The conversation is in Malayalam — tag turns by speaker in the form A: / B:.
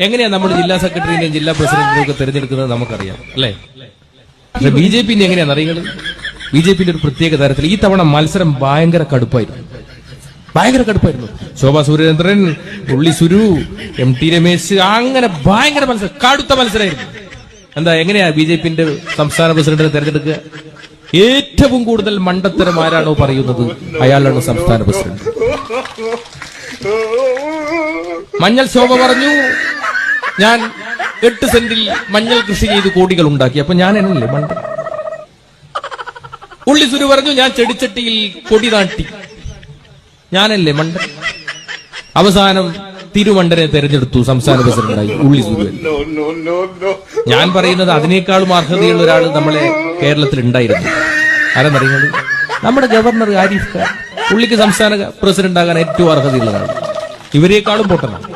A: എങ്ങനെയാ നമ്മുടെ ജില്ലാ സെക്രട്ടറിനെയും ജില്ലാ പ്രസിഡന്റിനെയും ഒക്കെ തെരഞ്ഞെടുക്കുന്നത് നമുക്കറിയാം അല്ലേ? പക്ഷെ ബി ജെ പിന്നെ എങ്ങനെയാണെന്ന് അറിയുന്നത് ഒരു പ്രത്യേക തരത്തിൽ ഈ തവണ മത്സരം ഭയങ്കര കടുപ്പായിരുന്നു. ഭയങ്കര കടുപ്പായിരുന്നു. ശോഭാ സുരേന്ദ്രൻ ഉള്ളി സുരു എം ടി രമേശ് അങ്ങനെ ഭയങ്കര മത്സരം കടുത്ത മത്സരമായിരുന്നു. എന്താ എങ്ങനെയാ ബി ജെ പിന്റെ സംസ്ഥാന പ്രസിഡന്റിനെ തെരഞ്ഞെടുക്കുക? ഏറ്റവും കൂടുതൽ മണ്ടത്തരം ആരാണോ പറയുന്നത് അയാളാണ് സംസ്ഥാന പ്രസിഡന്റ്. മഞ്ഞൾ ശോഭ പറഞ്ഞു. ഞാൻ എട്ട് സെന്റിൽ മഞ്ഞൾ കൃഷി ചെയ്ത് കോടികൾ ഉണ്ടാക്കി. അപ്പൊ ഞാൻ എന്നല്ലേ ഉള്ളി സുരു പറഞ്ഞു ഞാൻ ചെടിച്ചട്ടിയിൽ കൊടി നാട്ടി. ഞാനല്ലേ മണ്ട അവസാനം തിരുമണ്ടനെ തെരഞ്ഞെടുത്തു സംസ്ഥാന പ്രസിഡന്റായി ഉള്ളി സുരു. ഞാൻ പറയുന്നത് അതിനേക്കാളും അർഹതയുള്ള ഒരാൾ നമ്മളെ കേരളത്തിൽ ഉണ്ടായിരുന്നു. ആരെന്നറിയുന്നത്? നമ്മുടെ ഗവർണർ ആരിഫ് ഖാൻ. പുള്ളിക്ക് സംസ്ഥാന പ്രസിഡന്റ് ആകാൻ ഏറ്റവും അർഹതയുള്ളതാണ്. ഇവരെക്കാളും പൊട്ടനാണ്.